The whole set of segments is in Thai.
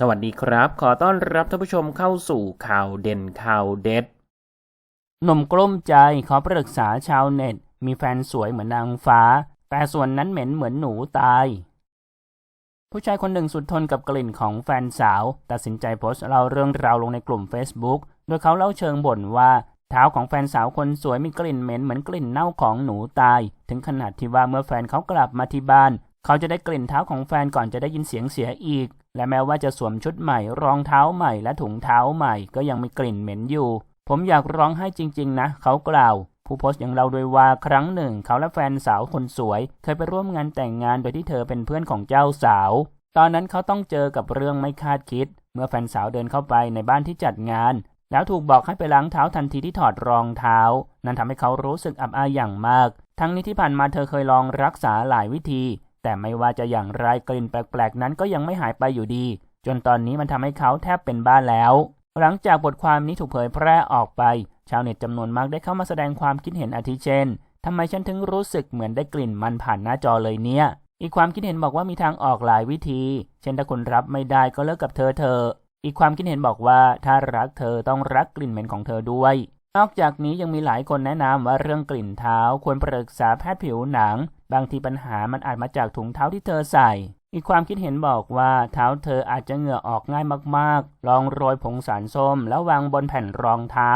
สวัสดีครับ ขอต้อนรับท่านผู้ชมเข้าสู่ข่าวเด่นข่าวเด็ด หนุ่มกลุ้มใจขอปรึกษาชาวเน็ต มีแฟนสวยเหมือนนางฟ้า แต่ส่วนนั้นเหม็นเหมือนหนูตาย ผู้ชายคนหนึ่งสุดทนกับกลิ่นของแฟนสาว ตัดสินใจโพสต์เล่าเรื่องราวลงในกลุ่ม Facebook โดยเขาเล่าเชิงบ่นว่าเท้าของแฟนสาวคนสวยมีกลิ่นเหม็นเหมือนกลิ่นเน่าของหนูตาย ถึงขนาดที่ว่าเมื่อแฟนเขากลับมาที่บ้าน เขาจะได้กลิ่นเท้าของแฟนก่อนจะได้ยินเสียงเสียอีก และแม้ว่าจะสวมชุดใหม่ รองเท้าใหม่และถุงเท้าใหม่ ก็ยังมีกลิ่นเหม็นอยู่ ผมอยากร้องไห้จริง ๆ นะ เขากล่าว ผู้โพสต์ยังเล่าด้วยว่าครั้งหนึ่ง เขาและแฟนสาวคนสวย เคยไปร่วมงานแต่งงานโดยที่เธอเป็นเพื่อนของเจ้าสาว ตอนนั้นเขาต้องเจอกับเรื่องไม่คาดคิด เมื่อแฟนสาวเดินเข้าไปในบ้านที่จัดงาน แล้วถูกบอกให้ไปล้างเท้าทันทีที่ถอดรองเท้า นั่นทำให้เขารู้สึกอับอายอย่างมาก ทั้งนี้ที่ผ่านมาเธอเคยลองรักษาหลายวิธี แต่ไม่ว่าจะอย่างไรกลิ่นแปลกๆนั้นก็ยังไม่หายไปอยู่ดี จนตอนนี้มันทำให้เขาแทบเป็นบ้าแล้ว หลังจากบทความนี้ถูกเผยแพร่ออกไป ชาวเน็ตจำนวนมากได้เข้ามาแสดงความคิดเห็นอาทิเช่นทำไมฉันถึงรู้สึกเหมือนได้กลิ่นมันผ่านหน้าจอเลยเนี่ย อีกความคิดเห็นบอกว่ามีทางออกหลายวิธี เช่นถ้าคุณรับไม่ได้ก็เลิกกับเธอเถออีกความคิดเห็นบอกว่าถ้ารักเธอต้องรักกลิ่นเหม็นของเธอด้วย นอกจากนี้ยังมีหลายคนแนะนำว่าเรื่องกลิ่นเท้าควรปรึกษาแพทย์ผิวหนัง บางทีปัญหามันอาจมาจากถุงเท้าที่เธอใส่ อีกความคิดเห็นบอกว่าเท้าเธออาจจะเหงื่อออกง่ายมากๆ ลองโรยผงสารส้มแล้ววางบนแผ่นรองเท้า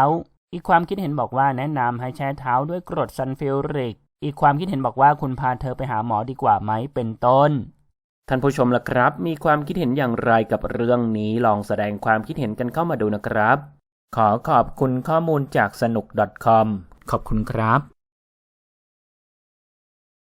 อีกความคิดเห็นบอกว่าแนะนำให้แช่เท้าด้วยกรดซัลฟิวริก อีกความคิดเห็นบอกว่าคุณพาเธอไปหาหมอดีกว่าไหมเป็นต้นท่านผู้ชมล่ะครับ มีความคิดเห็นอย่างไรกับเรื่องนี้ลองแสดงความคิดเห็นกันเข้ามาดูนะครับ ขอขอบคุณข้อมูลจากสนุก .com ขอบคุณครับ